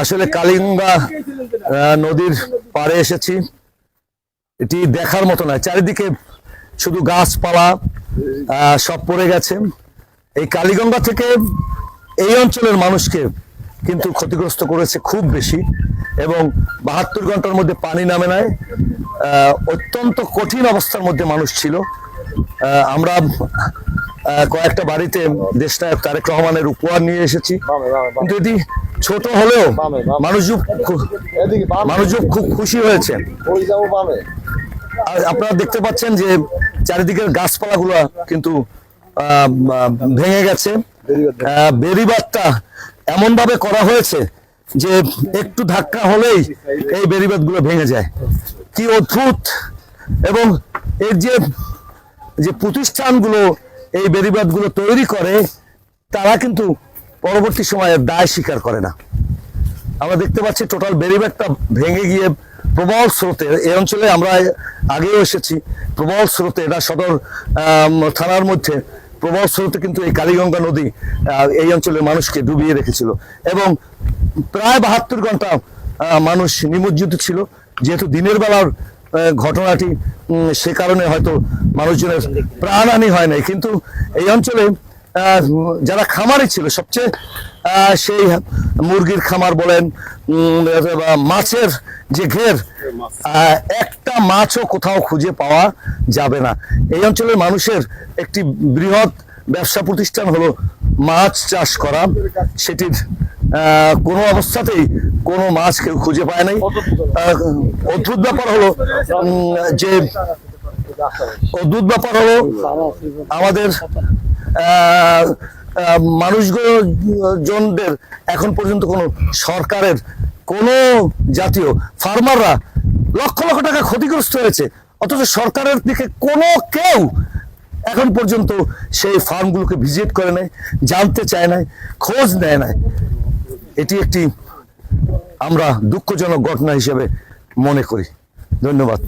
আসলে কালিঙ্গা নদীর পাড়ে এসেছি। এটি দেখার মতো নয়, চারিদিকে শুধু গাছপালা সব পড়ে গেছে। এই কালীগঙ্গা থেকে এই অঞ্চলের মানুষকে কিন্তু ক্ষতিগ্রস্ত করেছে খুব বেশি এবং বাহাত্তর ঘণ্টার মধ্যে পানি নামে নেয় অত্যন্ত কঠিন অবস্থার মধ্যে মানুষ ছিল। আমরা কয়েকটা বাড়িতে দেশনায়ক তারেক রহমানের উপহার নিয়ে এসেছি। কিন্তু এটি ছোট হলেও মানুষজন মানুষজন খুব খুশি হয়েছে। আর আপনারা দেখতে পাচ্ছেন যে চারিদিকের গাছপালাগুলো কিন্তু ভেঙে গেছে। বেড়িবাঁধটা এমন ভাবে করা হয়েছে যে একটু ধাক্কা হলেই এই বেড়িবাঁধগুলো ভেঙে যায়। কি অদ্ভুত! এবং এর যে যে প্রতিষ্ঠানগুলো এই বেড়িবাঁধগুলো তৈরি করে, তারা কিন্তু পরবর্তী সময়ে দায় স্বীকার করে না। আমরা দেখতে পাচ্ছি টোটাল বেরিবাগটা ভেঙে গিয়ে প্রবল স্রোতে, এই অঞ্চলে আমরা আগেও এসেছি, প্রবল স্রোতে, এটা সদর থানার মধ্যে প্রবল স্রোতে কিন্তু এই কালীগঙ্গা নদী এই অঞ্চলের মানুষকে ডুবিয়ে রেখেছিল। এবং প্রায় বাহাত্তর ঘণ্টা মানুষ নিমজ্জিত ছিল, যেহেতু দিনের বেলার ঘটনাটি সে কারণে হয়তো মানুষজনের প্রাণহানি হয় নাই। কিন্তু এই অঞ্চলে যারা খামারে ছিল, সবচেয়ে সেই মুরগির খামার বলেন মাছের যে ঘের একটা মাছও কোথাও খুঁজে পাওয়া যাবে না। এই অঞ্চলের মানুষের একটি বৃহৎ ব্যবসা প্রতিষ্ঠান হলো মাছ চাষ করা। সেটির কোনো অবস্থাতেই কোনো মাছ কেউ খুঁজে পায় নাই। অদ্ভুত ব্যাপার হলো যে অদ্ভুত ব্যাপার হলো আমাদের মানুষজনদের এখন পর্যন্ত কোনো সরকারের কোনো জাতীয় ফার্মাররা লক্ষ লক্ষ টাকা ক্ষতিগ্রস্ত হয়েছে। অথচ সরকারের দিকে কোনো কেউ এখন পর্যন্ত সেই ফার্মগুলোকে ভিজিট করে নেয় জানতে চায় না খোঁজ নেয় না এটি একটি আমরা দুঃখজনক ঘটনা হিসেবে মনে করি। ধন্যবাদ।